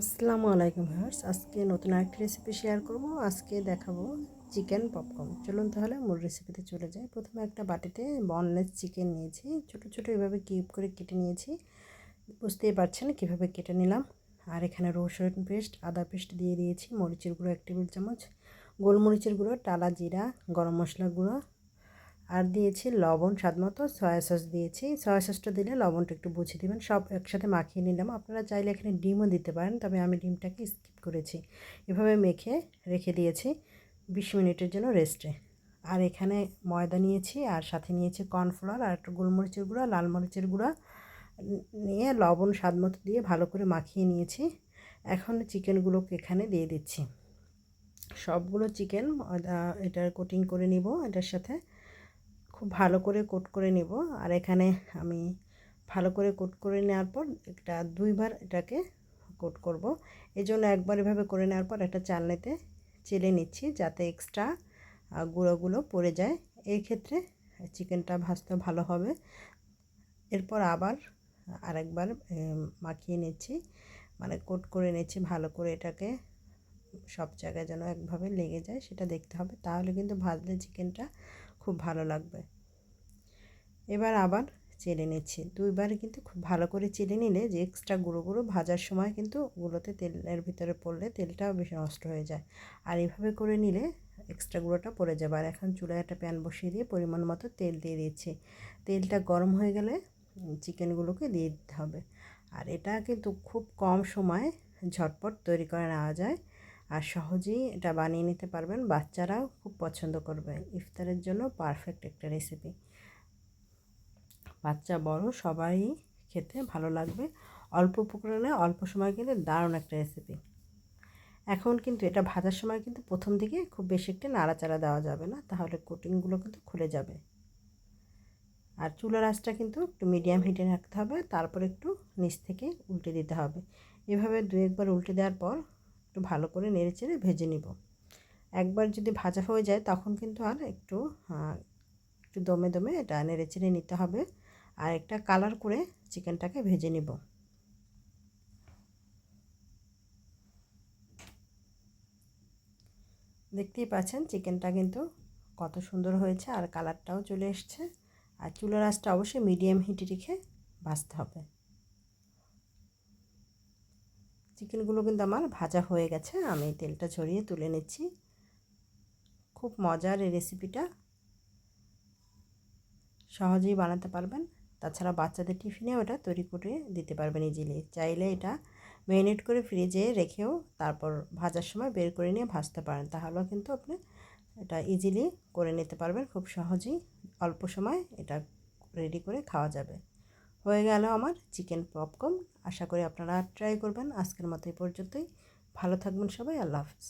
আসসালামু আলাইকুম ভিউয়ার্স। আজকে নতুন আরেকটি রেসিপি শেয়ার করব। আজকে দেখাবো চিকেন পপকর্ন চলুন তাহলে মূল রেসিপিতে চলে যাই। প্রথমে একটা বাটিতে বনলেস চিকেন নিয়েছি। ছোট ছোট এভাবে কিউব করে কেটে নিয়েছি। বুঝতেই পারছেন কীভাবে কেটে নিলাম। আর এখানে রসুন পেস্ট আদা পেস্ট দিয়ে দিয়েছি। মরিচের গুঁড়ো এক টেবিল চামচ। গোলমরিচের গুঁড়ো, টালা জিরা, গরম মশলা গুঁড়ো আর দিয়েছি লবণ স্বাদ মতো, সয়া সস দিয়েছি। সয়া সসটা দিলে লবণটা একটু বুঝে দেবেন। সব একসাথে মাখিয়ে নিলাম। আপনারা চাইলে এখানে ডিমও দিতে পারেন, তবে আমি ডিমটাকে স্কিপ করেছি। এভাবে মেখে রেখে দিয়েছি বিশ মিনিটের জন্য রেস্টে। আর এখানে ময়দা নিয়েছি, আর সাথে নিয়েছি কর্নফ্লাওয়ার আর একটু গোলমরিচের গুঁড়া, লাল মরিচের গুঁড়া নিয়ে লবণ স্বাদ মতো দিয়ে ভালো করে মাখিয়ে নিয়েছি। এখন চিকেনগুলোকে এখানে দিয়ে দিচ্ছি। সবগুলো চিকেন এটার কোটিং করে নিব এটার সাথে। খুব ভালো করে কোট করে নেব। আর এখানে আমি ভালো করে কোট করে নেওয়ার পর একটা দুইবার এটাকে কোট করব। এই জন্য একবার এভাবে করে নেওয়ার পর একটা চালনিতে চেলে নিচ্ছি যাতে এক্সট্রা গুঁড়োগুলো পড়ে যায়। এই ক্ষেত্রে চিকেনটা ভাজতে ভালো হবে। এরপর আবার আরেকবার মাখিয়ে নিচ্ছি। মানে কোট করে নিচ্ছি ভালো করে এটাকে। সব জায়গায় যেন একভাবে লেগে যায় সেটা দেখতে হবে। তাহলে কিন্তু ভাজলে চিকেনটা খুব ভালো লাগবে। এবার আবার চেলে নিচ্ছি। দুইবার কিন্তু খুব ভালো করে চেলে নিলে যে এক্সট্রা গুঁড়ো গুঁড়ো ভাজার সময় কিন্তু গুঁড়োতে তেলের ভিতরে পড়লে তেলটাও বেশি নষ্ট হয়ে যায়। আর এভাবে করে নিলে এক্সট্রা গুঁড়োটা পড়ে যাবে। আর এখন চুলায় একটা প্যান বসিয়ে দিয়ে পরিমাণ মতো তেল দিয়ে দিচ্ছি। তেলটা গরম হয়ে গেলে চিকেনগুলোকে দিয়ে দিতে হবে। আর এটা কিন্তু খুব কম সময় ঝটপট তৈরি করে নেওয়া যায়। আর সহজেই এটা বানিয়ে নিতে পারবেন। বাচ্চারাও খুব পছন্দ করবে ইফতারের জন্য পারফেক্ট একটা রেসিপি বাচ্চা, বড়, সবাই খেতে ভালো লাগবে। অল্প উপকরণে অল্প সময় কিন্তু দারুণ একটা রেসিপি এখন কিন্তু এটা ভাজার সময় কিন্তু প্রথম দিকে খুব বেশি একটা নাড়াচাড়া দেওয়া যাবে না, তাহলে কোটিংগুলো কিন্তু খুলে যাবে। আর চুলার আঁচটা কিন্তু একটু মিডিয়াম হিটে রাখতে হবে, তারপর একটু নিচ থেকে উল্টে দিতে হবে। এভাবে দু একবার উল্টে দেওয়ার পর একটু ভালো করে নেড়ে চেড়ে ভেজে নিব। একবার যদি ভাজা হয়ে যায় তখন কিন্তু আর একটু একটু দমে দমে এটা নেড়ে চেড়ে নিতে হবে। আর একটা কালার করে চিকেনটাকে ভেজে নিব। দেখতেই পাচ্ছেন চিকেনটা কিন্তু কত সুন্দর হয়েছে আর কালারটাও চলে এসছে। আর চুলার আঁচটা অবশ্যই মিডিয়াম হিটে রেখে ভাজতে হবে। চিকেনগুলো কিন্তু আমার ভাজা হয়ে গেছে। আমি তেলটা ছড়িয়ে তুলে নিচ্ছি। খুব মজার এই রেসিপিটা সহজেই বানাতে পারবেন। তাছাড়া বাচ্চাদের টিফিনেও এটা তৈরি করে দিতে পারবেন ইজিলি চাইলে এটা ম্যারিনেট করে ফ্রিজে রেখেও তারপর ভাজার সময় বের করে নিয়ে ভাজতে পারেন। তাহলেও কিন্তু আপনি এটা ইজিলি করে নিতে পারবেন। খুব সহজেই অল্প সময় এটা রেডি করে খাওয়া যাবে। হয়ে গেল আমার চিকেন পপকর্ন। আশা করি আপনারা ট্রাই করবেন। আজকের মতো এই পর্যন্তই। ভালো থাকবেন সবাই। আল্লাহ হাফিজ।